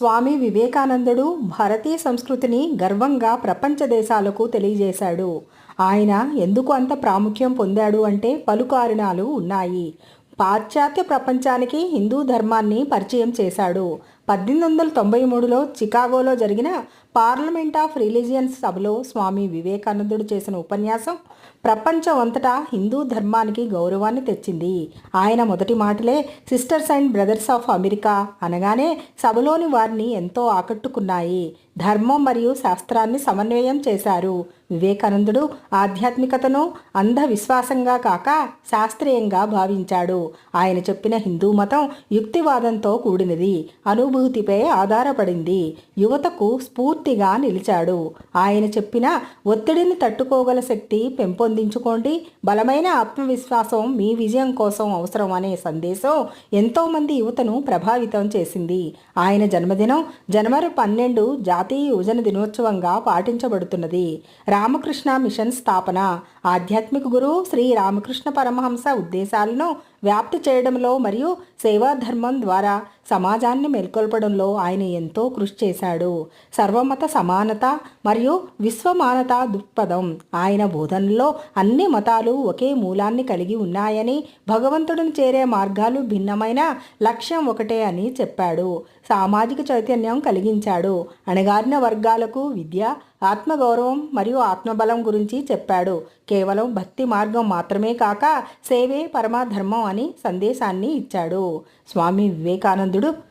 స్వామి వివేకానందుడు భారతీయ సంస్కృతిని గర్వంగా ప్రపంచ దేశాలకు తెలియజేశాడు. ఆయన ఎందుకు అంత ప్రాముఖ్యం పొందాడు అంటే పలు కారణాలు ఉన్నాయి. పాశ్చాత్య ప్రపంచానికి హిందూ ధర్మాన్ని పరిచయం చేశాడు. పద్దెనిమిది వందల తొంభై మూడులో చికాగోలో జరిగిన పార్లమెంట్ ఆఫ్ రిలీజియన్స్ సభలో స్వామి వివేకానందుడు చేసిన ఉపన్యాసం ప్రపంచం అంతటా హిందూ ధర్మానికి గౌరవాన్ని తెచ్చింది. ఆయన మొదటి మాటలే sisters and brothers of America అనగానే సభలోని వారిని ఎంతో ఆకట్టుకున్నాయి. ధర్మం మరియు శాస్త్రాన్ని సమన్వయం చేశారు. వివేకానందుడు ఆధ్యాత్మికతను అంధవిశ్వాసంగా కాక శాస్త్రీయంగా భావించాడు. ఆయన చెప్పిన హిందూ మతం యుక్తివాదంతో కూడినది. అనుభూతిపై ఆధారపడింది. యువతకు స్ఫూర్తి స్ఫూర్తిగా నిలిచాడు. ఆయన చెప్పిన ఒత్తిడిని తట్టుకోగల శక్తి పెంపొందించుకోండి. బలమైన ఆత్మవిశ్వాసం మీ విజయం కోసం అవసరం అనే సందేశం ఎంతోమంది యువతను ప్రభావితం చేసింది. ఆయన జన్మదినం జనవరి పన్నెండు జాతీయ యువజన దినోత్సవంగా పాటించబడుతున్నది. రామకృష్ణ మిషన్ స్థాపన ఆధ్యాత్మిక గురువు శ్రీ రామకృష్ణ పరమహంస ఉద్దేశాలను వ్యాప్తి చేయడంలో మరియు సేవాధర్మం ద్వారా సమాజాన్ని మేల్కొల్పడంలో ఆయన ఎంతో కృషి చేశాడు. సర్వమత సమానత మరియు విశ్వమానత దృక్పథం. ఆయన బోధనలో అన్ని మతాలు ఒకే మూలాన్ని కలిగి ఉన్నాయని భగవంతుడిని చేరే మార్గాలు భిన్నమైన లక్ష్యం ఒకటే అని చెప్పాడు. సామాజిక చైతన్యం కలిగించాడు. అణగారిన వర్గాలకు విద్య ఆత్మగౌరవం మరియు ఆత్మబలం గురించి చెప్పాడు. కేవలం భక్తి మార్గం మాత్రమే కాక సేవే పరమాధర్మం అని సందేశాన్ని ఇచ్చాడు. స్వామి వివేకానందుడు